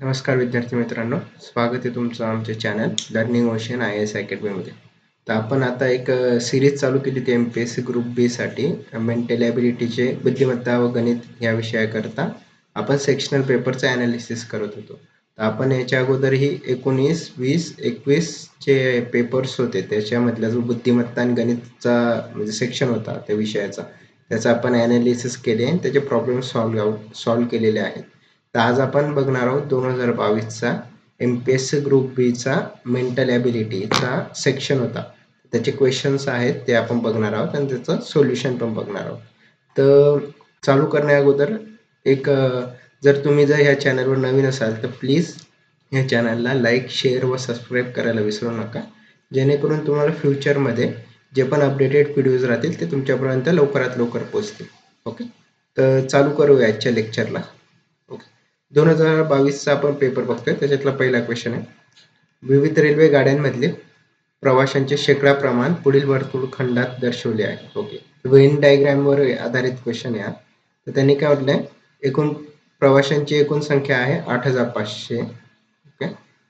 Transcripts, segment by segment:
नमस्कार विद्यार्थी मित्रांनो स्वागत आहे तुमचं आमच्या channel learning ocean I S अकॅडमीमध्ये तर आपण आता एक सिरीज चालू केली होती M P S C group बीसाठी mental ॲबिलिटीचे बुद्धिमत्ता व गणित या विषयाकरता. आपण सेक्शनल पेपरचं ॲनालिसिस करत होतो. तर आपण याच्या अगोदरही एकोणीस वीस एकवीसचे पेपर्स होते. त्याच्यामधला जो बुद्धिमत्ता आणि गणितचा म्हणजे सेक्शन होता त्या विषयाचा. त्याचा आपण ॲनालिसिस केले आणि त्याचे प्रॉब्लेम सॉल्व सॉल्व केलेले आहेत. तर आज आपण बघणार आहोत दोन हजार बावीसचा M P S C group बीचा मेंटल ॲबिलिटीचा सेक्शन होता. त्याचे क्वेश्चन्स आहेत ते आपण बघणार आहोत आणि त्याचं सोल्युशन पण बघणार आहोत. तर चालू करण्या अगोदर एक जर तुम्ही जर ह्या चॅनलवर नवीन असाल तर प्लीज ह्या चॅनलला लाईक शेअर व सबस्क्राईब करायला विसरू नका. जेणेकरून तुम्हाला फ्युचरमध्ये जे पण अपडेटेड व्हिडिओज राहतील ते तुमच्यापर्यंत लवकरात लवकर पोहोचतील. ओके तर चालू करूया आजच्या लेक्चरला दोन हजार बावीसचा आपण पेपर बघतोय. त्याच्यातला पहिला क्वेश्चन आहे. विविध रेल्वे गाड्यांमधले प्रवाशांचे शेकडा प्रमाण पुढील वर्तुळखंडात दर्शवले आहे. ओके वेन डायग्रॅमवर आधारित क्वेश्चन आहे तर त्यांनी काय म्हटलंय? एकूण प्रवाशांची एकूण संख्या आहे आठ हजार पाचशे. ओके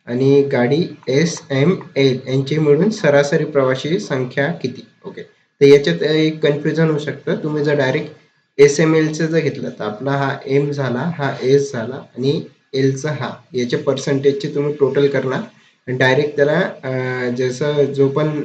आणि गाडी एस एम एल यांची मिळून सरासरी प्रवाशी संख्या किती? ओके तर याच्यात एक कन्फ्युजन होऊ शकतं. तुम्ही जर डायरेक्ट एस एम एलचं जर घेतलं तर आपला हा एम झाला हा एस झाला आणि एलचा हा. याचे पर्सेंटेजचे तुम्ही टोटल करणार आणि डायरेक्ट त्याला जसं जो पण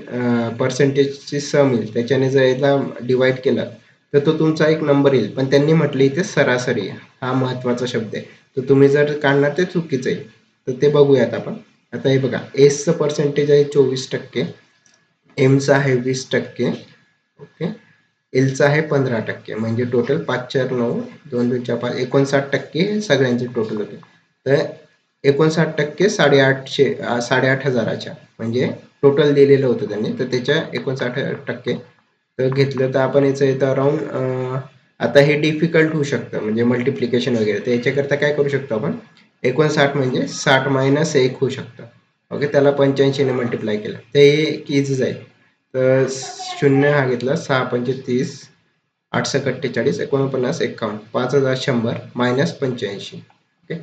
पर्सेंटेजची सम येईल त्याच्याने जर याला डिवाईड केलं तर तो तुमचा एक नंबर येईल. पण त्यांनी म्हटलं इथे सरासरी हा महत्त्वाचा शब्द आहे. तर तुम्ही जर काढणार ते चुकीचं आहे. तर ते बघूयात आपण. आता हे बघा. एसचं पर्सेंटेज आहे चोवीस टक्के. एमचं आहे वीस टक्के. ओके. एलचा आहे पंधरा टक्के म्हणजे टोटल पाच चार नऊ दोन दोन चार पाच एकोणसाठ टक्के सगळ्यांचे टोटल होते. तर एकोणसाठ टक्के साडेआठशे साडेआठ हजाराच्या म्हणजे टोटल दिलेलं होतं त्यांनी. तर त्याच्या एकोणसाठ टक्के तर घेतलं तर आपण याचं येतं अराऊंड आता हे डिफिकल्ट होऊ शकतं म्हणजे मल्टिप्लिकेशन वगैरे. तर याच्याकरता काय करू शकतो आपण? एकोणसाठ म्हणजे साठ मायनस एक होऊ शकतं. ओके त्याला पंच्याऐंशीने मल्टिप्लाय केलं. तर हे इझीच जाईल तर शून्य हा घेतला सहा पंचे तीस आठशे अठ्ठेचाळीस एकोणपन्नास एक्कावन्न पाच हजार शंभर मायनस पंच्याऐंशी. ओके?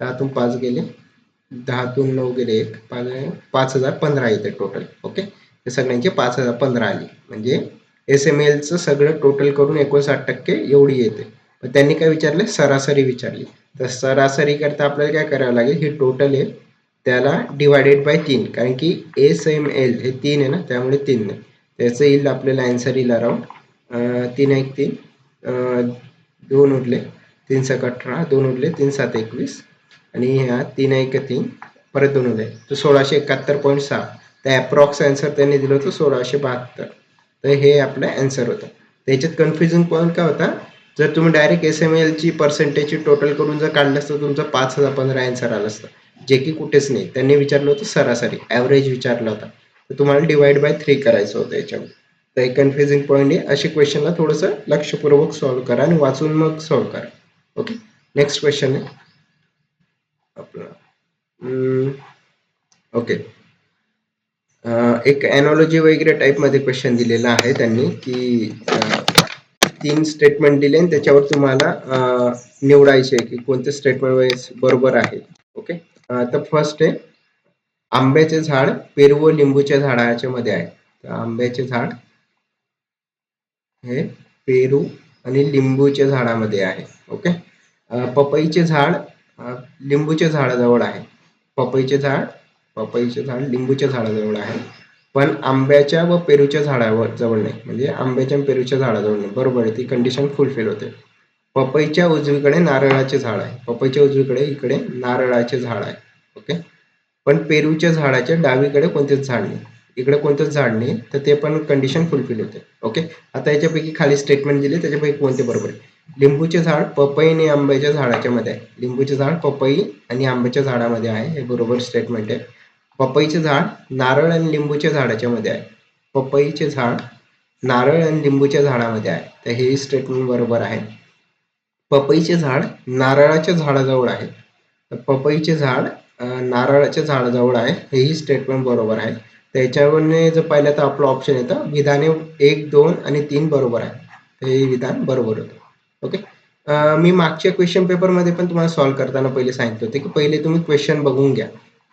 दहातून पाच गेले दहातून नऊ गेले एक पाच पाच हजार पंधरा येते टोटल ओके? हे सगळ्यांचे पाच हजार पंधरा आली. म्हणजे एस एम एलचं सगळं टोटल करून एकोणसाठ टक्के एवढी येते. पण त्यांनी काय विचारले? सरासरी विचारली. तर सरासरी करता आपल्याला काय करावं लागेल? ही टोटल आहे त्याला डिवायडेड बाय तीन. कारण की एस एम एल हे तीन आहे ना त्यामुळे तीन नाही. त्याचं येईल आपल्याला अँसर येईल अराउंड तीन एक तीन दोन उरले तीन सक अठरा दोन उरले तीन सात एकवीस आणि ह्या तीन एक तीन परत दोन उरले. तर सोळाशे एकाहत्तर पॉईंट सहा. तर ॲप्रॉक्स अँसर त्यांनी दिलं होतं सोळाशे बहात्तर. तर हे आपलं अँसर होतं. त्याच्यात कन्फ्युजन पॉईंट काय होता? जर तुम्ही डायरेक्ट एस एम एलची पर्सेंटेजची टोटल करून जर काढलं असतं तुमचं पाच हजार पंधरा अँसर आलं असतं. जे की कुठेच नाही. त्यांनी विचारलं होतं सरासरी. ॲव्हरेज विचारला होता. तर तुम्हाला डिवाइड बाय थ्री करायचं होतं याच्यामध्ये. तर एक कन्फ्युजिंग पॉईंट आहे. असे क्वेश्चनला थोडंसं लक्षपूर्वक सॉल्व्ह करा आणि वाचून मग सॉल्व्ह करा. ओके नेक्स्ट क्वेश्चन आहे. आपला. ओके एक ॲनॉलॉजी वगैरे टाईपमध्ये क्वेश्चन दिलेला आहे त्यांनी की तीन स्टेटमेंट दिले आणि त्याच्यावर तुम्हाला निवडायचे की कोणते स्टेटमेंट बरोबर आहे. ओके तर फर्स्ट आहे आंब्याचे झाड पेरू व लिंबूच्या झाडाच्या मध्ये आहे. तर आंब्याचे झाड हे पेरू आणि लिंबूच्या झाडामध्ये आहे ओके पपईचे झाड लिंबूच्या झाडाजवळ आहे. पपईचे झाड पपईचे झाड लिंबूच्या झाडाजवळ आहे. पण आंब्याच्या व पेरूच्या झाडावर जवळ नाही म्हणजे आंब्याच्या आणि पेरूच्या झाडाजवळ नाही. बरोबर आहे ती कंडिशन फुलफिल होते. पपईच्या उजवीकडे नारळाचे झाड आहे. पपईच्या उजवीकडे इकडे नारळाचे झाड आहे. ओके? पण पेरूच्या झाडाच्या डावीकडे कोणतेच झाड नाही. इकडे कोणतंच झाड नाही तर ते पण कंडिशन फुलफिल होते. ओके? आता याच्यापैकी खाली स्टेटमेंट दिली त्याच्यापैकी कोणते बरोबर आहे? लिंबूचे झाड पपई आणि आंब्याच्या झाडाच्या मध्ये आहे. लिंबूचे झाड पपई आणि आंब्याच्या झाडामध्ये आहे. हे बरोबर स्टेटमेंट आहे. पपईचे झाड नारळ आणि लिंबूच्या झाडाच्या मध्ये आहे. पपईचे झाड नारळ आणि लिंबूच्या झाडामध्ये आहे. तर हे स्टेटमेंट बरोबर आहे. पपईचे झाड नारळाच्या झाडाजवळ आहे. तर पपईचे झाड नारळाच्या झाडाजवळ आहे. हेही स्टेटमेंट बरोबर आहे. त्याच्यावरने जर पाहिलं तर आपलं ऑप्शन येतं विधाने एक दोन आणि तीन बरोबर आहे. हे विधान बरोबर होतं. ओके मी मागच्या क्वेश्चन पेपरमध्ये पण तुम्हाला सॉल्व्ह करताना पहिले सांगितलं होतं की पहिले तुम्ही क्वेश्चन बघून घ्या.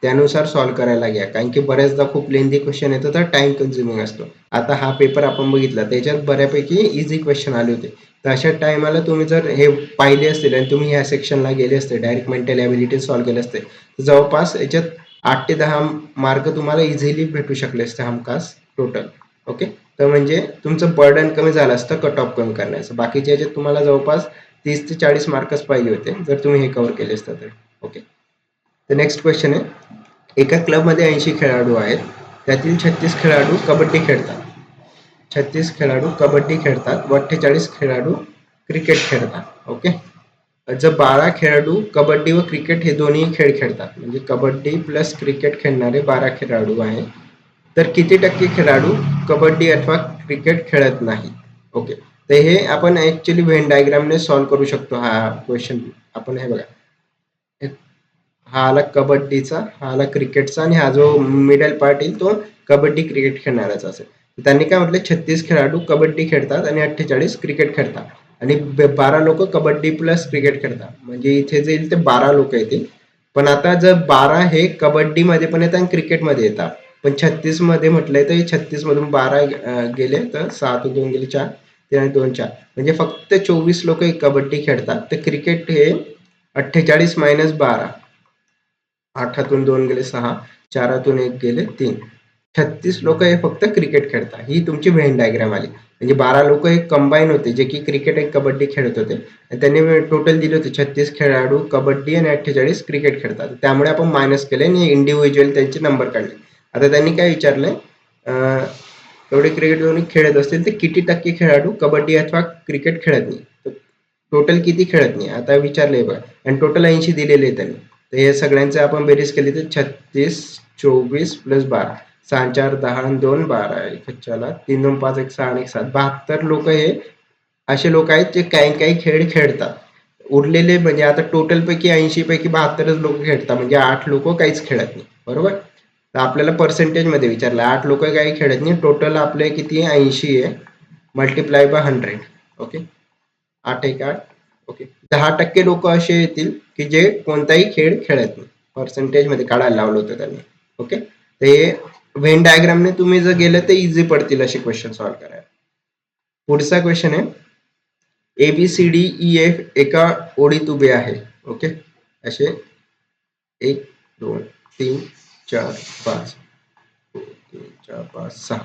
त्यानुसार सॉल्व्ह करायला घ्या. कारण की बऱ्याचदा खूप लेंदी क्वेश्चन येतं तर टाइम कन्झ्युमिंग असतो. आता हा पेपर आपण बघितला त्याच्यात बऱ्यापैकी इझी क्वेश्चन आले होते. तर अशा टायमाला तुम्ही जर हे पाहिले असतील आणि तुम्ही ह्या सेक्शनला गेले असते डायरेक्ट मेंटल ॲबिलिटी सॉल्व्ह केले असते जवळपास याच्यात आठ ते दहा मार्क तुम्हाला इझिली भेटू शकले असते हमखास टोटल ओके तर म्हणजे तुमचं बर्डन कमी झालं असतं कट ऑफ कमी करण्याचं. बाकीच्या याच्यात तुम्हाला जवळपास तीस ते चाळीस मार्कच पाहिजे होते जर तुम्ही हे कव्हर केले असतं तर. ओके तर नेक्स्ट क्वेश्चन आहे एका क्लबमध्ये ऐंशी खेळाडू आहेत त्यातील छत्तीस खेळाडू कबड्डी खेळतात. छत्तीस खेळाडू कबड्डी खेळतात व अठ्ठेचाळीस खेळाडू क्रिकेट खेळतात ओके जर बारा खेळाडू कबड्डी व क्रिकेट हे दोन्ही खेळ खेळतात. म्हणजे कबड्डी प्लस क्रिकेट खेळणारे बारा खेळाडू आहेत. तर किती टक्के खेळाडू कबड्डी अथवा क्रिकेट खेळत नाही ओके तर हे आपण ॲक्च्युली व्हेन डायग्रामने सॉल्व्ह करू शकतो हा क्वेश्चन आपण हे बघा. हा आला कबड्डीचा हा आला क्रिकेटचा आणि हा जो मिडल पार्ट येईल तो कबड्डी क्रिकेट खेळणाराचा असेल. त्यांनी काय म्हटलं छत्तीस खेळाडू कबड्डी खेळतात आणि अठ्ठेचाळीस क्रिकेट खेळतात. आणि बारा लोक कबड्डी प्लस क्रिकेट खेळतात. म्हणजे इथे जे येईल ते बारा लोक येतील. पण आता जर बारा हे कबड्डीमध्ये पण येतात आणि क्रिकेटमध्ये येतात. पण छत्तीसमध्ये म्हटलंय तर छत्तीस मधून बारा गेले तर सात दोन गेले चार तीन आणि दोन चार. म्हणजे फक्त चोवीस लोक कबड्डी खेळतात. तर क्रिकेट हे अठ्ठेचाळीस मायनस बारा. आठातून दोन गेले सहा चारातून एक गेले तीन. छत्तीस लोक हे फक्त क्रिकेट खेळतात. ही तुमची व्हेन डायग्राम आली. म्हणजे बारा लोक हे कंबाईन होते जे की क्रिकेट आणि कबड्डी खेळत होते. आणि त्यांनी टोटल दिले होते. छत्तीस खेळाडू कबड्डी आणि अठ्ठेचाळीस क्रिकेट खेळतात. त्यामुळे आपण मायनस केले आणि इंडिव्हिज्युअल त्यांचे नंबर काढले. आता त्यांनी काय विचारलंय? एवढे क्रिकेट दोन्ही खेळत असतील तर किती टक्के खेळाडू कबड्डी अथवा क्रिकेट खेळत नाही? टोटल किती खेळत नाही? आता विचारलंय बघा. आणि टोटल ऐंशी दिलेले त्यांनी. तर हे सगळ्यांचे आपण बेरीज केली तर छत्तीस चोवीस प्लस बारा. सहा चार दहा आणि दोन बारा. एक तीन दोन पाच एक सहा आणि एक सात. बहात्तर लोक हे असे लोक आहेत जे काही काही खेळ खेळतात. उरलेले म्हणजे आता टोटल पैकी ऐंशी पैकी बहात्तरच लोक खेळतात. म्हणजे आठ लोक काहीच खेळत नाही. बरोबर? तर आपल्याला पर्सेंटेजमध्ये विचारलं. आठ लोक काही खेळत नाही. टोटल आपले किती ऐंशी आहे. मल्टिप्लाय बाय हंड्रेड ओके आठ एक आठ. ओके दहा टक्के लोक असे येतील. की जे कोणताही खेळ खेळत नाही. पर्सेंटेजमध्ये काढायला लावलं होतं त्यांनी. ओके ते व्हेन डायग्रामने तुम्ही जर गेलं तर इझी पडतील असे क्वेश्चन सॉल्व्ह करायला. पुढचा क्वेश्चन आहे. A B C D E F एका ओळीत उभे आहे. ओके असे एक दोन तीन चार पाच. तीन चार पाच सहा.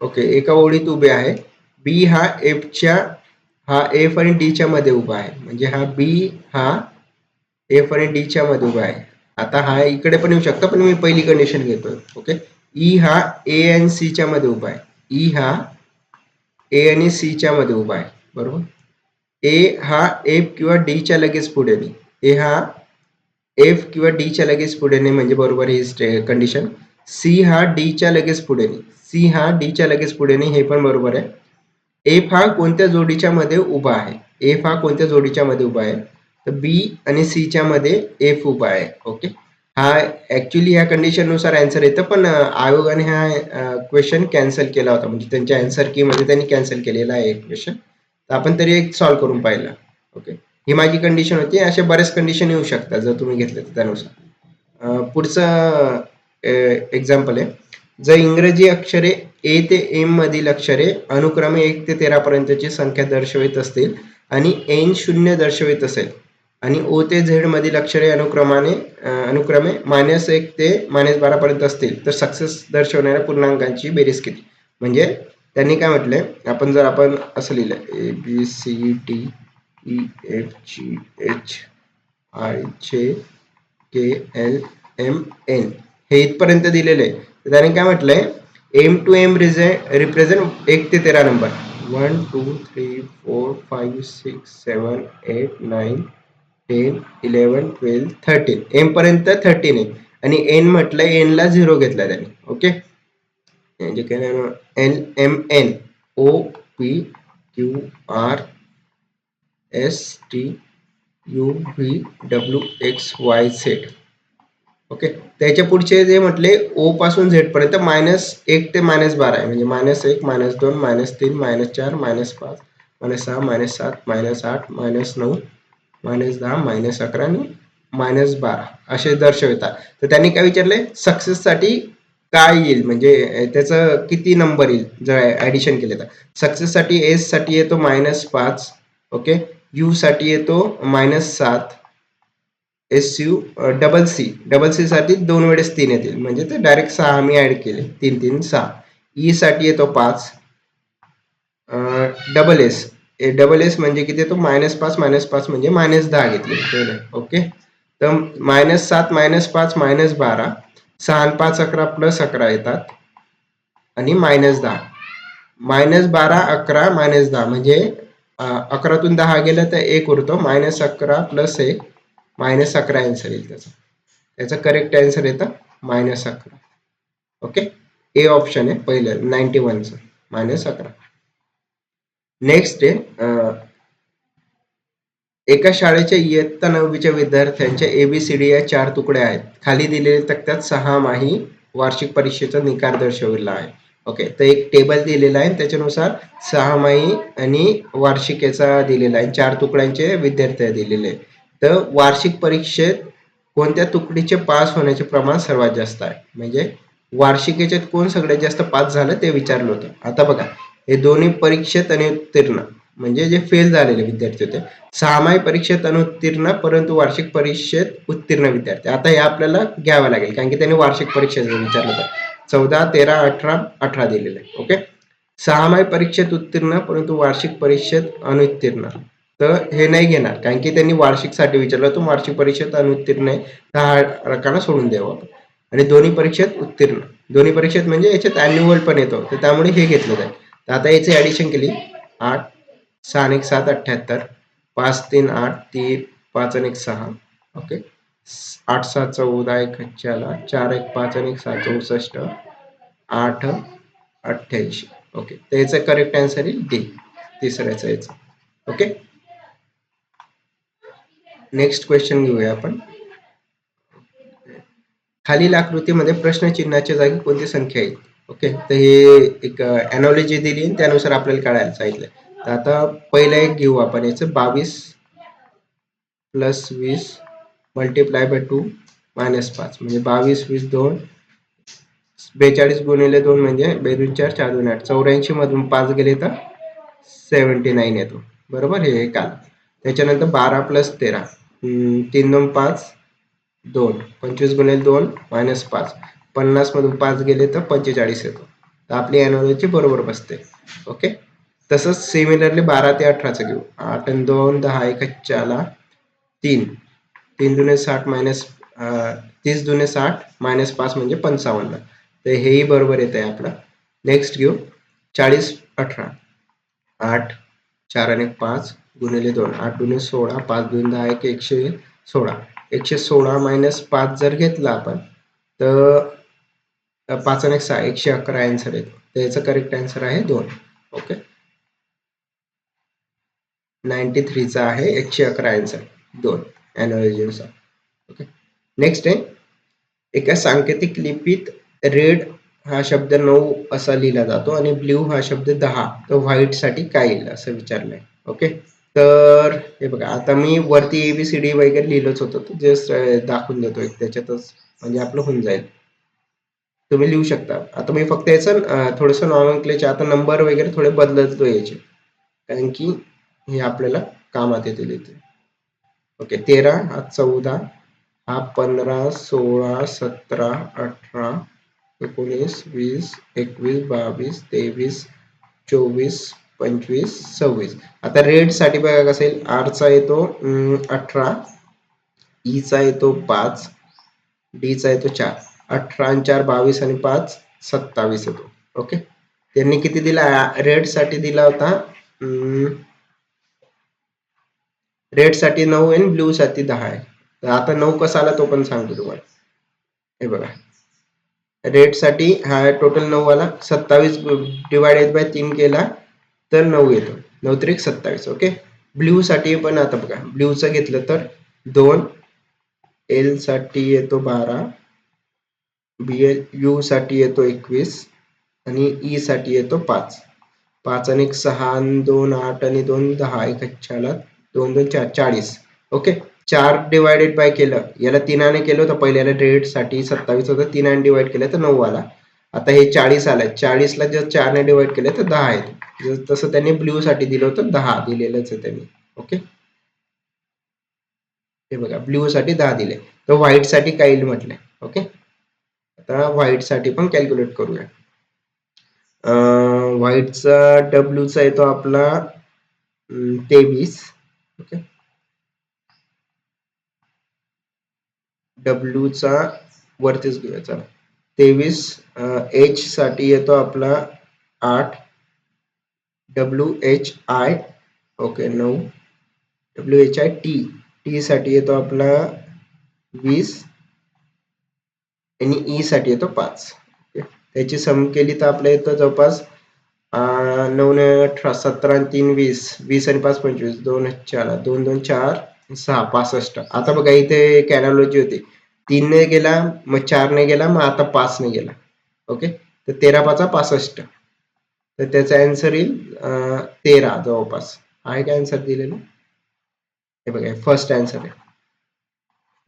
ओके एका ओळीत उभे आहे. बी हा एफच्या हा एफ आणि डीच्या मध्ये उभा आहे. म्हणजे हा बी हा एफ आणि डीच्या मध्ये उभा आहे. आता हा इकडे पण येऊ शकतो पण मी पहिली कंडिशन घेतोय ओके ई e हा ए आणि सी च्या मध्ये उभा आहे. ई हा ए आणि सी च्या मध्ये उभा आहे बरोबर? ए हा एफ किंवा डी च्या लगेच पुढे नाही. ए हा एफ किंवा डी च्या लगेच पुढे नाही म्हणजे बरोबर ही कंडिशन सी हा डी च्या लगेच पुढे नाही. सी हा डी च्या लगेच पुढे नाही हे पण बरोबर आहे. एफ हा कोणत्या जोडीच्या मध्ये उभा आहे? एफ हा कोणत्या जोडीच्या मध्ये उभा आहे? तर बी आणि सीच्या मध्ये एफ उभा आहे ओके हा ऍक्च्युली ह्या कंडिशननुसार आन्सर येतं पण आयोगाने हा क्वेश्चन कॅन्सल केला होता. म्हणजे त्यांच्या आन्सर की मध्ये त्यांनी कॅन्सल केलेला आहे क्वेश्चन तर आपण तरी एक सॉल्व्ह करून पाहिला ओके ही माझी कंडिशन होती. अशा बऱ्याच कंडिशन येऊ शकतात जर तुम्ही घेतले तर त्यानुसार. पुढचं एक्झाम्पल आहे. जर इंग्रजी अक्षरे ए ते एम मधील अक्षरे अनुक्रमे एक ते तेरा पर्यंतची संख्या दर्शवित असतील आणि एन शून्य दर्शवित असेल आणि ओ ते झेड मधील अक्षरे अनुक्रमाने अनुक्रमे मायनस एक ते मायनस बारा पर्यंत असतील तर सक्सेस दर्शवणाऱ्या पूर्णांकांची बेरीज किती म्हणजे त्यांनी काय म्हटलंय आपण जर आपण असं लिहिलं A B C D E F G H I J K L M N हे इथपर्यंत दिलेलं. आहे तर त्याने काय म्हटलंय एम टू एम रिझे रिप्रेझेंट एक ते तेरा number. One two three four five six seven eight nine ten eleven twelve thirteen M पर्यंत थर्टीन आहे. आणि एन म्हटलं एन ला झिरो घेतला त्याने. ओके म्हणजे काय N M N O P Q R S T U V W X Y Z okay त्याच्या पुढचे जे म्हटले ओ पासून झेड पर्यंत मायनस एक ते मायनस बारा आहे. म्हणजे मायनस एक मायनस दोन मायनस तीन मायनस चार मायनस पाच मायनस सहा मायनस सात मायनस आठ मायनस नऊ मायनस दहा मायनस अकरा आणि मायनस बारा. असे दर्शवतात. तर त्यांनी काय विचारले सक्सेससाठी काय येईल? म्हणजे त्याचं किती नंबर येईल? जर ॲडिशन केले तर. सक्सेससाठी एससाठी एससाठी येतो मायनस पाच ओके यू साठी येतो मायनस सात. S U double C double C साठी दोन वेळेस तीन येतील. म्हणजे ते डायरेक्ट सहा आम्ही ॲड केले. तीन तीन सहा. ई साठी येतो पाच. डबल एस डबल एस म्हणजे किती येतो? मायनस पाच मायनस पाच म्हणजे मायनस दहा घेतले. ओके तर मायनस सात मायनस पाच मायनस बारा सहा पाच अकरा प्लस अकरा येतात. आणि मायनस दहा. मायनस बारा अकरा मायनस दहा. म्हणजे अकरातून दहा गेलं तर एक उरतो. मायनस अकरा प्लस एक. मायनस अकरा आन्सर येईल त्याचा. त्याचा करेक्ट आन्सर येतं. मायनस अकरा. ओके ए ऑप्शन आहे पहिलं. नाईन्टी वनचं मायनस अकरा. नेक्स्ट आहे एका शाळेच्या इयत्ता नववीच्या विद्यार्थ्यांच्या एबीसीडी या चार तुकड्या आहेत. खाली दिलेल्या तक्त्यात सहा माही वार्षिक परीक्षेचा निकाल दर्शविला आहे. ओके तर एक टेबल दिलेला आहे. त्याच्यानुसार सहा माही आणि वार्षिकेचा दिलेला आहे. चार तुकड्यांचे विद्यार्थी दिलेले तर वार्षिक परीक्षेत कोणत्या तुकडीचे पास होण्याचे प्रमाण सर्वात जास्त आहे? म्हणजे वार्षिकेच्या कोण सगळ्यात जास्त पास झालं ते विचारलं होतं. आता बघा हे दोन्ही परीक्षेत अनुत्तीर्ण म्हणजे जे फेल झालेले विद्यार्थी होते. सहामाही परीक्षेत अनुत्तीर्ण परंतु वार्षिक परीक्षेत उत्तीर्ण विद्यार्थी. आता हे आपल्याला घ्यावं लागेल कारण की त्यांनी वार्षिक परीक्षेत विचारलं होतं चौदा तेरा अठरा अठरा दिलेलं आहे ओके? सहामाही परीक्षेत उत्तीर्ण परंतु वार्षिक परीक्षेत अनुत्तीर्ण. तर हे नाही घेणार कारण की त्यांनी वार्षिकसाठी विचारलं तो वार्षिक परीक्षेत अनुत्तीर्ण आहे. दहा रकाना सोडून द्यावं आपण. आणि दोन्ही परीक्षेत उत्तीर्ण. दोन्ही परीक्षेत म्हणजे याच्यात अॅन्युअल पण येतो तर त्यामुळे हे घेतलं जाईल. तर आता याची ऍडिशन केली. आठ सहा एक सात अठ्ठ्याहत्तर. पाच तीन आठ तीन पाच आणि एक सहा. ओके आठ सात चौदा एक चार चार एक पाच आणि एक सहा चौसष्ट. आठ अठ्ठ्याऐंशी. ओके तर याचं करेक्ट आन्सर येईल डी तिसऱ्याचं याचं. ओके नेक्स्ट क्वेश्चन घेऊया आपण. खालील आकृतीमध्ये प्रश्नचिन्हाच्या जागी कोणती संख्या येईल ओके तर हे एक अॅनॉलॉजी दिली त्यानुसार आपल्याला कळायला सांगितलं. तर आता पहिलं एक घेऊ आपण याचं बावीस प्लस वीस मल्टिप्लाय बाय टू मायनस पाच म्हणजे बावीस वीस दोन बेचाळीस गुणिले दोन म्हणजे बेदून चार चार दोन आठ चौऱ्याऐंशी मधून पाच गेले तर सेवन्टी नाईन येतो. बरोबर? हे काल त्याच्यानंतर बारा प्लस तेरा तीन दोन पाच दोन पंचवीस गुणिले दोन मायनस पाच. पन्नास मधून पाच गेले तर पंचेचाळीस येतो. तर आपली अॅनॉलॉजी बरोबर बसते. ओके तसंच सिमिलरली बारा ते अठराचं घेऊ. आठ आणि दोन दहा एक चाला तीन. तीन दुने साठ मायनस तीस दुने साठ मायनस पाच म्हणजे पंचावन्न. तर हेही बरोबर येत आहे आपलं. नेक्स्ट घेऊ. चाळीस अठरा. आठ चार आणि पाच गुणिले दोन. आठ दुने सोळा पाच दोन दहा एक एकशे सोळा. एकशे सोळा मायनस पाच जर घेतला आपण तर पाच आणि सहा एकशे अकरा आन्सर येतो तर याचा करेक्ट आन्सर आहे दोन. ओके नाईन्टी थ्रीचा आहे एकशे अकरा आन्सर दोन. अॅनॉलॉजीनुसार ओके नेक्स्ट आहे. एका सांकेतिक लिपीत रेड हा शब्द नऊ असा लिहिला जातो आणि ब्ल्यू हा शब्द दहा. तर व्हाईटसाठी काय येईल असं विचारलंय. ओके तर हे बघा आता मी वरती एबीसीडी वगैरे लिहिलंच होतं. जस्ट दाखवून देतो एक त्याच्यातच. म्हणजे आपलं होऊन जाईल. तुम्ही लिहू शकता. आता मी फक्त याचं थोडंसं नॉर्मल आता नंबर वगैरे थोडे बदलतो याचे. कारण की हे आपल्याला कामात येतील इथे ओके तेरा हा चौदा हा पंधरा सोळा सतरा अठरा एकोणीस वीस एकवीस बावीस तेवीस चोवीस पंचवीस सव्वीस. आता रेडसाठी बघा कसं येईल. आरचा येतो अठरा. E ईचा येतो पाच. डीचा येतो चार. अठरा आणि चार बावीस आणि पाच सत्तावीस येतो. ओके? त्यांनी किती दिला? रेडसाठी दिला होता रेडसाठी नऊ आणि ब्ल्यू साठी दहा आहे. तर आता नऊ कसा आला तो पण सांगतो तुम्हाला. हे बघा. रेडसाठी हा टोटल नऊ आला. सत्तावीस डिवायडेड बाय तीन केला तर नऊ येतो. नऊ त्रिक सत्तावीस ओके? ब्ल्यू साठी पण आता बघा. ब्ल्यूचं घेतलं तर दोन. एलसाठी येतो बारा. बी एल यू साठी येतो एकवीस आणि ई साठी येतो पाच. पाच आणि एक सहा आणि दोन आठ आणि दोन दहा एक चार दोन दोन चार चाळीस. ओके? चार डिवायडेड बाय केलं. याला तिनाने केलं होतं. पहिल्याला रेटसाठी सत्तावीस होतं. तिनाने डिवाईड केलं तर नऊ आला. आता हे चाळीस आलं चाळीसला जर चारने डिवाईड केलं तर दहा आहेत जर तसं त्यांनी ब्ल्यू साठी दिलं होतं दहा दिलेलंच आहे त्यांनी. ओके? हे बघा ब्ल्यू साठी दहा दिले. तर व्हाईटसाठी काय येईल म्हटलंय. ओके? आता व्हाईटसाठी पण कॅल्क्युलेट करूया. व्हाईटचा डब्ल्यूचा येतो आपला तेवीस ओके डब्ल्यूचा वरतीच घेऊया चला. तेवीस एच साठी येतो आपला आठ. डब्ल्यू एच आय ओके नऊ. W H I T T साठी येतो आपला वीस. आणि ई साठी येतो पाच. त्याची सम केली तर आपल्या येतं जवळपास नऊ ने अठरा सतरा तीन वीस. वीस आणि पाच पंचवीस. दोन चार. दोन दोन चार सहा पासष्ट. आता बघा इथे कॅनॉलॉजी होती. तीन ने गेला मग चार ने गेला मग आता पाच ने गेला. ओके? तर तेरा पाचा पासष्ट. तर त्याचा आन्सर येईल तेरा जवळपास. आहे काय आन्सर दिलेलं? हे बघा फर्स्ट आन्सर आहे.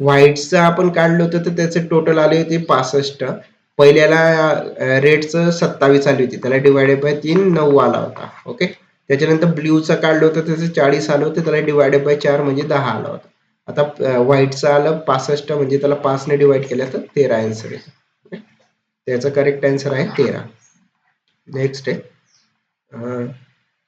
व्हाईटचं आपण काढलं होतं तर त्याचे टोटल आले होते पासष्ट. पहिल्याला रेटचं सत्तावीस आली होती. त्याला डिवायडेड बाय तीन नऊ आला होता. ओके त्याच्यानंतर ब्ल्यूचं काढलं होतं त्याचं चाळीस आलं होतं. त्याला डिवायडेड बाय चार म्हणजे दहा आला होता. आता व्हाईटचं आलं पासष्ट म्हणजे त्याला पाचने डिवाइड केलं तर तेरा आन्सर येतो. त्याचा करेक्ट आन्सर आहे तेरा. नेक्स्ट आहे.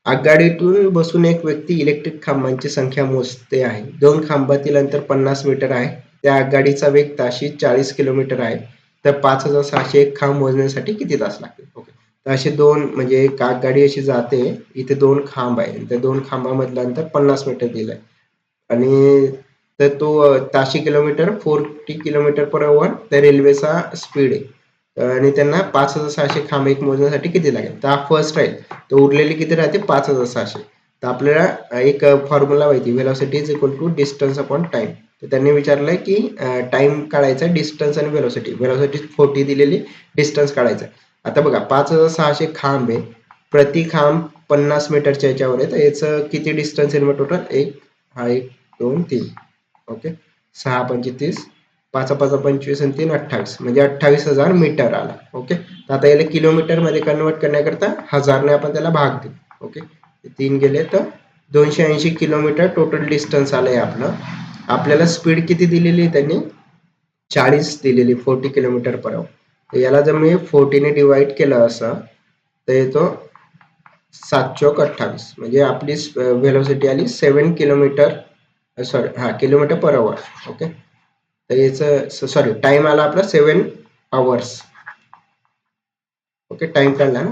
आगगाडीतून बसून एक व्यक्ती इलेक्ट्रिक खांबांची संख्या मोजते आहे. दोन खांबातील अंतर पन्नास मीटर आहे. त्या आगगाडीचा वेग ताशी चाळीस किलोमीटर आहे. तर पाच हजार सहाशे एक खांब मोजण्यासाठी किती तास लागतील? ओके तर असे दोन म्हणजे एक आगगाडी अशी जाते इथे दोन खांब आहे. त्या दोन खांबामधलं अंतर पन्नास मीटर दिलंय. आणि तर तो ताशी kilometre forty kilometre per hour त्या रेल्वेचा स्पीड आहे. आणि त्यांना पाच हजार सहाशे खांब एक मोजण्यासाठी किती लागेल? तर हा फर्स्ट राहील तर उरलेले किती राहते पाच हजार सहाशे. तर आपल्याला एक फॉर्म्युला माहिती velocity is equal to distance upon time तर त्यांनी विचारलंय की टाइम काढायचा डिस्टन्स आणि व्हेलॉसिटी व्हेलॉसिटी फोर्टी दिलेली डिस्टन्स काढायचा. आता बघा पाच हजार सहाशे खांब आहे. प्रति खांब पन्नास मीटरच्या याच्यावर आहे. तर याचं किती डिस्टन्स येईल मग टोटल एक हा एक दोन तीन. ओके सहा पंचवीस पाच पाच पंचवीस आणि तीन अठ्ठावीस. म्हणजे अठ्ठावीस हजार मीटर आला. ओके? तर आता याला किलोमीटरमध्ये कन्वर्ट करण्याकरता हजारने आपण त्याला भाग देऊ ओके? तीन गेले तर दोनशे ऐंशी किलोमीटर टोटल डिस्टन्स आलंय आपलं. आपल्याला स्पीड किती दिलेली त्यांनी? चाळीस दिलेली फोर्टी किलोमीटर पर आवर याला जर मी फोर्टीने डिवाईड केलं असं तर येतो सात चौक अठ्ठावीस. म्हणजे आपली व्हेलोसिटी आली सेवन किलोमीटर सॉरी हा किलोमीटर पर आवर ओके? तर याचं सॉरी टाइम आला आपला सेवन आवर्स ओके टाइम काढला ना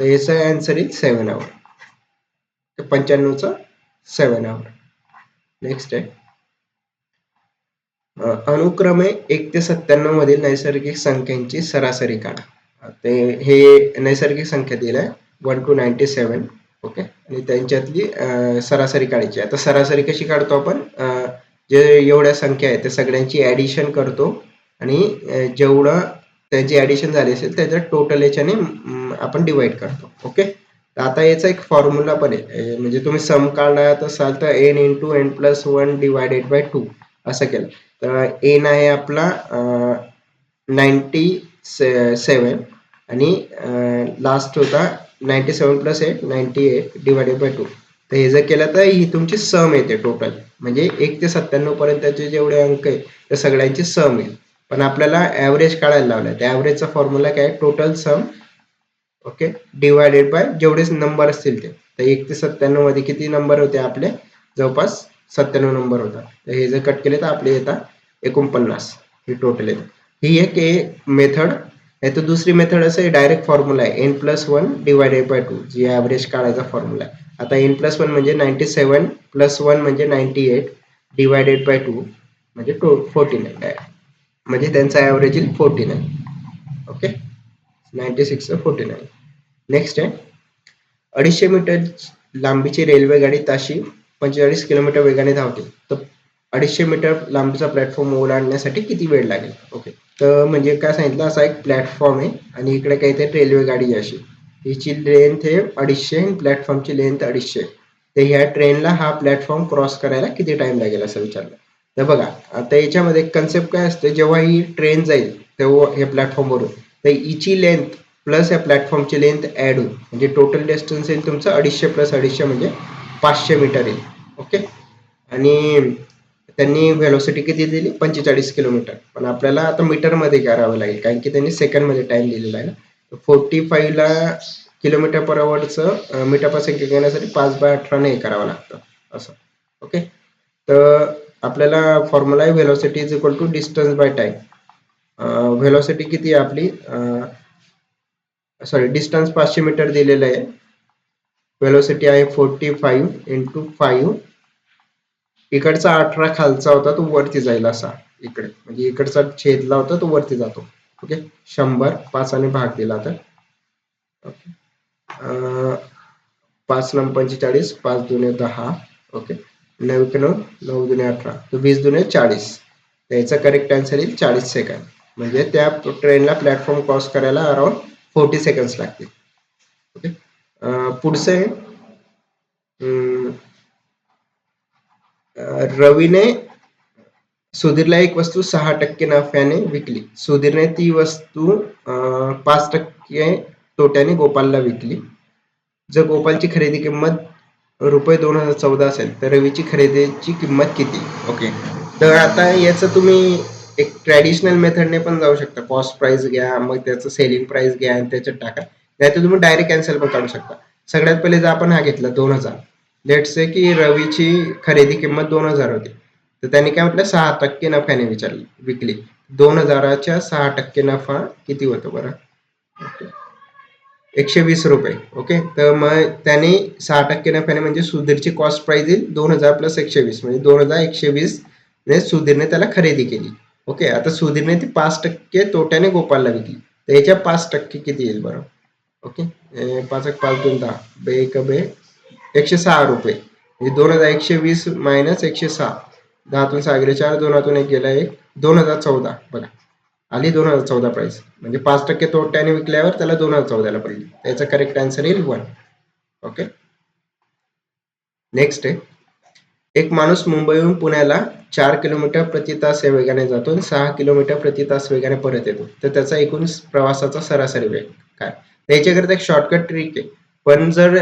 तर याचं आन्सर इज सेवन आवर पंच्याण्णवचा सेवन आवर नेक्स्ट आहे. अनुक्रमे एक ते सत्त्याण्णव मधील नैसर्गिक संख्यांची सरासरी काढा. ते हे नैसर्गिक संख्या दिलाय one two ninety seven okay आणि त्यांच्यातली सरासरी काढायची. आता सरासरी कशी काढतो आपण? जे एवढ्या संख्या आहेत त्या सगळ्यांची ऍडिशन करतो. आणि जेवढं त्यांची ऍडिशन झाली असेल त्याच्या टोटल याच्याने आपण डिवाइड करतो. ओके आता याचा एक फॉर्म्युला पण आहे. म्हणजे तुम्ही सम काढत असाल तर N into N plus one divided by two असं केलं. तर एन आहे आपला नाईन्टी सेवन आणि लास्ट होता ninety seven plus eight ninety eight divided by two तर हे जर केलं तर ही तुमची सम येते टोटल म्हणजे एक ते सत्त्याण्णव पर्यंतचे जेवढे अंक आहे त्या सगळ्यांची सम येईल. पण आपल्याला ॲव्हरेज काढायला लावलाय. त्या ॲव्हरेजचा फॉर्म्युला काय total sum okay divided by जेवढे नंबर असतील ते. तर एक ते सत्त्याण्णवमध्ये किती नंबर होते आपले? जवळपास सत्त्याण्णव नंबर होता तर हे जर कट केले तर आपले येतात एकोणपन्नास. ही टोटल येतं. ही एक मेथड नाही तर दुसरी मेथड असं डायरेक्ट फॉर्म्युला आहे. N plus one divided by two G average काढायचा फॉर्म्युला आहे. आता एन प्लस वन म्हणजे नाईन्टी सेवन प्लस वन म्हणजे ninety eight divided by two म्हणजे टू फोर्टी नाईन म्हणजे त्यांचा ॲव्हरेज येईल forty nine okay ninety six forty nine next आहे. अडीचशे मीटर लांबीची रेल्वे गाडी ताशी पंचेचाळीस किलोमीटर वेगाने धावते. तर अडीचशे मीटर लांबीचा प्लॅटफॉर्म ओलांडण्यासाठी किती वेळ लागेल? ओके तर म्हणजे काय सांगितलं? असा एक प्लॅटफॉर्म आहे आणि इकडे काहीतरी रेल्वे गाडी अशी. हिची लेंथ आहे अडीचशे आणि प्लॅटफॉर्मची लेंथ अडीचशे. तर ह्या ट्रेनला हा प्लॅटफॉर्म क्रॉस करायला किती टाइम लागेल असं विचारलं. तर बघा आता याच्यामध्ये कन्सेप्ट काय असते? जेव्हा ही ट्रेन जाईल तेव्हा हे प्लॅटफॉर्मवरून तर हिची लेंथ प्लस या प्लॅटफॉर्मची लेंथ ऍड होईल म्हणजे टोटल डिस्टन्स येईल तुमचं अडीचशे प्लस अडीचशे म्हणजे पाचशे मीटर येईल. ओके आणि त्यांनी व्हेलोसिटी किती दिली? पंचेचाळीस किलोमीटर. पण आपल्याला आता मीटरमध्ये करावं लागेल कारण की त्यांनी सेकंडमध्ये टाइम दिलेला आहे ना. फोर्टी फाईव्हला किलोमीटर पर आवरचं मीटर पर सेकंड घेण्यासाठी पाच बाय अठराने हे करावं लागतं असं. ओके? तर आपल्याला फॉर्म्युला आहे velocity is equal to distance by time velocity किती आहे आपली? सॉरी डिस्टन्स पाचशे मीटर दिलेलं आहे. व्हेलॉसिटी आहे फोर्टी फाईव्ह इंटू फाईव्ह इकडचा अठरा खालचा होता तो वरती जाईल असा. इकडे. म्हणजे इकडचा छेदला होता तो वरती जातो. ओके शंभर पाचाने भाग दिला तर. ओके पाच नऊ पंचेचाळीस पाच दुने दहा. ओके नऊ नऊ नऊ दुने अठरा. वीस दुने चाळीस. याचा करेक्ट आन्सर येईल चाळीस सेकंद म्हणजे त्या ट्रेनला प्लॅटफॉर्म क्रॉस करायला अराउंड फोर्टी सेकंड्स लागतील. ओके पुढचे रवीने सुधीरला एक वस्तू सहा टक्के नफ्याने विकली. सुधीरने ती वस्तू पाच टक्के तोट्याने गोपालला विकली. जर गोपालची खरेदी किंमत रुपये दोन हजार चौदा असेल तर रवीची खरेदीची किंमत किती? ओके. तर आता याचं तुम्ही एक ट्रॅडिशनल मेथडने पण जाऊ शकता. कॉस्ट प्राइस घ्या मग त्याचं सेलिंग प्राइस घ्या आणि त्याच्यात टाका. नाही तर तुम्ही डायरेक्ट कॅन्सल पण काढू शकता. सगळ्यात पहिले जर आपण हा घेतला दोन हजार. लेट्स से की रवीची खरेदी किंमत दोन हजार होती. तर त्यांनी काय म्हटलं? सहा टक्के नफ्याने विचारली विकली. दोन हजाराच्या सहा टक्के नफा किती होतो बरं? ओके. एकशे वीस रुपये ओके. तर मग त्याने सहा टक्के नफ्याने म्हणजे सुधीरची कॉस्ट प्राइस येईल दोन हजार प्लस एकशे वीस. म्हणजे दोन हजार एकशे वीस ने सुधीरने त्याला खरेदी केली ओके. आता सुधीरने ती पाच टक्के तोट्याने गोपालला विकली. तर याच्या पाच टक्के किती येईल बरं? ओके. पाच एक पाच दोन दहा. बे एक बे एकशे सहा रुपये. म्हणजे दोन हजार एकशे वीस मायनस एकशे सहा. दहातून सहा चार दोनातून एक गेला एक. दोन हजार चौदा बघा. आली दोन हजार चौदा प्राइस म्हणजे पाच टक्के तोट्याने विकल्यावर त्याला दोन हजार चौदाला पडली. त्याचा करेक्ट आन्सर येईल वन ओके नेक्स्ट आहे. एक माणूस मुंबईहून पुण्याला चार किलोमीटर प्रति तास या वेगाने जातो आणि सहा किलोमीटर प्रति तास वेगाने परत येतो. तर त्याचा एकूण प्रवासाचा सरासरी वेग काय? त्याच्याकरता एक शॉर्टकट ट्रिक आहे. पण जर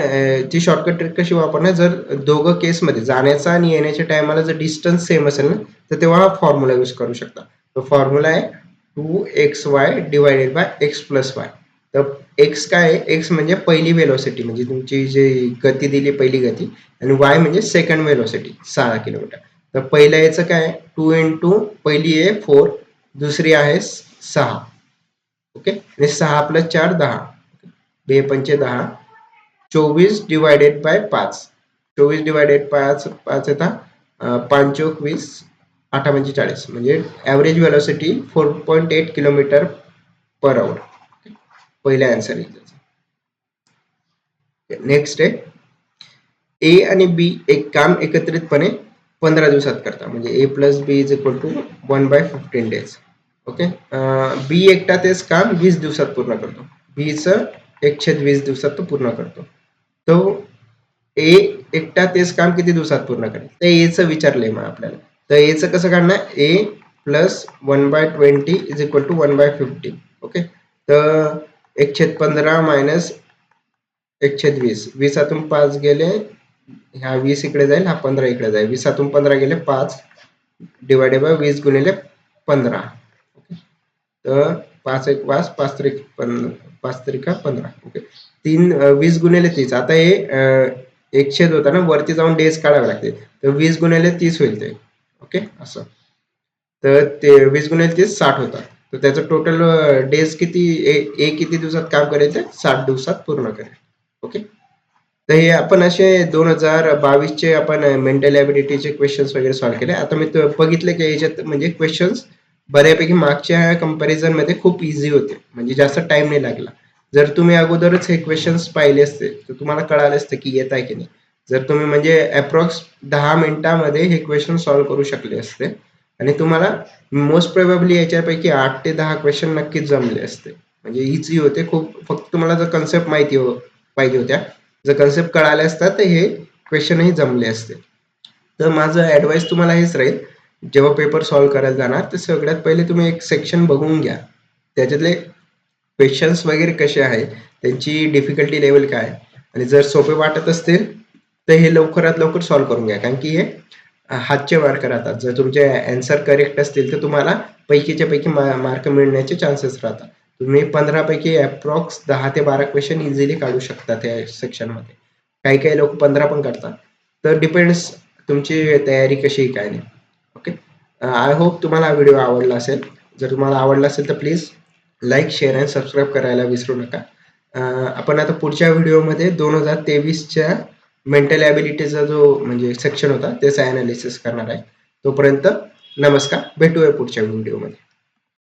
ती शॉर्टकट ट्रिक कशी वापरणार? जर दोघं केसमध्ये जाण्याचा आणि येण्याच्या टायमाला जर डिस्टन्स सेम असेल ना तर तेव्हा हा फॉर्म्युला यूज करू शकता. तो फॉर्म्युला आहे two X Y divided by X plus Y तर एक्स काय आहे? एक्स म्हणजे पहिली वेलोसिटी म्हणजे तुमची जी गती दिली पहिली गती आणि वाय म्हणजे सेकंड वेलोसिटी सहा किलोमीटर तर पहिल्या याचं काय टू इंटू पहिली आहे फोर दुसरी आहे सहा. ओके? आणि सहा प्लस चार दहा. बे पंचे दहा. चोवीस डिवायडेड बाय पाच. चोवीस डिवायडेड पाच पाच येतात पांचोक वीस आठा पंचेचाळीस म्हणजे average velocity four point eight kilometre per hour पहिला आन्सर येईल त्याचा नेक्स्ट आहे. ए आणि बी एक काम एकत्रितपणे पंधरा दिवसात करता. म्हणजे A plus B is equal to one by fifteen days okay B एकटा तेच काम वीस दिवसात पूर्ण करतो. बीचं एकशे वीस दिवसात तो पूर्ण करतो. तो ए एकटा तेच काम किती दिवसात पूर्ण करेल? तर एचं विचारलंय मग आपल्याला. तर एचं कसं काढणार? A plus one by twenty is equal to one by fifty okay तर एकशे पंधरा मायनस एकशे वीस. वीसातून पाच गेले ह्या वीस इकडे जाईल हा पंधरा इकडे जाईल. वीसातून पंधरा गेले पाच डिवायडेड बाय वीस गुणिले पंधरा. ओके तर पाच एक पाच पाच त्रिक पंधरा पाच तरीका पंधरा. ओके तीन वीस गुणिले तीस. आता हे एकशे होता ना वरती जाऊन डेज काढावे लागते. तर वीस गुणिले तीस होईल ते. ओके? असं. तर ते वीस गुणिले तीस साठ होतात. तर त्याचं टोटल डेज किती ए किती दिवसात काम करेल ते? साठ दिवसात पूर्ण करेल. ओके? तर हे आपण असे दोन हजार बावीसचे आपण मेंटल ॲबिलिटीचे क्वेश्चन्स वगैरे सॉल्व्ह केले. आता मी बघितले की याच्यात म्हणजे क्वेश्चन्स बऱ्यापैकी मागच्या कंपॅरिझनमध्ये खूप इझी होते. म्हणजे जास्त टाइम नाही लागला. जर तुम्ही अगोदरच हे क्वेश्चन्स पाहिले असते तर तुम्हाला कळाले असते की येत आहे की नाही. जर तुम्ही म्हणजे अप्रॉक्स दहा मिनिटामध्ये हे क्वेश्चन सॉल्व्ह करू शकले असते आणि तुम्हाला मोस्ट प्रोबेबली याच्यापैकी आठ ते दहा क्वेश्चन नक्कीच जमले असते. म्हणजे इझी होते खूप फक्त तुम्हाला जर कन्सेप्ट माहिती हो पाहिजे होत्या जर कन्सेप्ट कळाले असतात तर हे क्वेश्चनही जमले असते. तर माझं ॲडवाईस तुम्हाला हेच राहील जेव्हा पेपर सॉल्व्ह करायला जाणार तर सगळ्यात पहिले तुम्ही एक सेक्शन बघून घ्या. त्याच्यातले क्वेश्चन्स वगैरे कसे आहे? त्यांची डिफिकल्टी लेवल काय आहे? आणि जर सोपे वाटत असतील तर हे लवकरात लवकर सॉल्व्ह करून घ्या. कारण की हे हातचे मार्क राहतात. जर तुमचे अँसर करेक्ट असतील तर तुम्हाला पैकीच्या पैकी मार्क मिळण्याचे चान्सेस राहतात. तुम्ही पंधरापैकी अप्रॉक्स दहा ते बारा क्वेश्चन इझिली काढू शकता त्या सेक्शनमध्ये काही काही लोक पंधरा पण करतात. तर डिपेंड्स तुमची तयारी कशी काय नाही. ओके आय होप तुम्हाला व्हिडिओ आवडला असेल. जर तुम्हाला आवडला असेल तर प्लीज लाईक शेअर आणि सबस्क्राईब करायला विसरू नका. आपण आता पुढच्या व्हिडिओमध्ये दोन हजार तेवीसच्या मेंटल ॲबिलिटीचा जो म्हणजे सेक्शन होता त्याचा ॲनालिसिस करणार आहे. तोपर्यंत नमस्कार. भेटूया पुढच्या व्हिडिओमध्ये.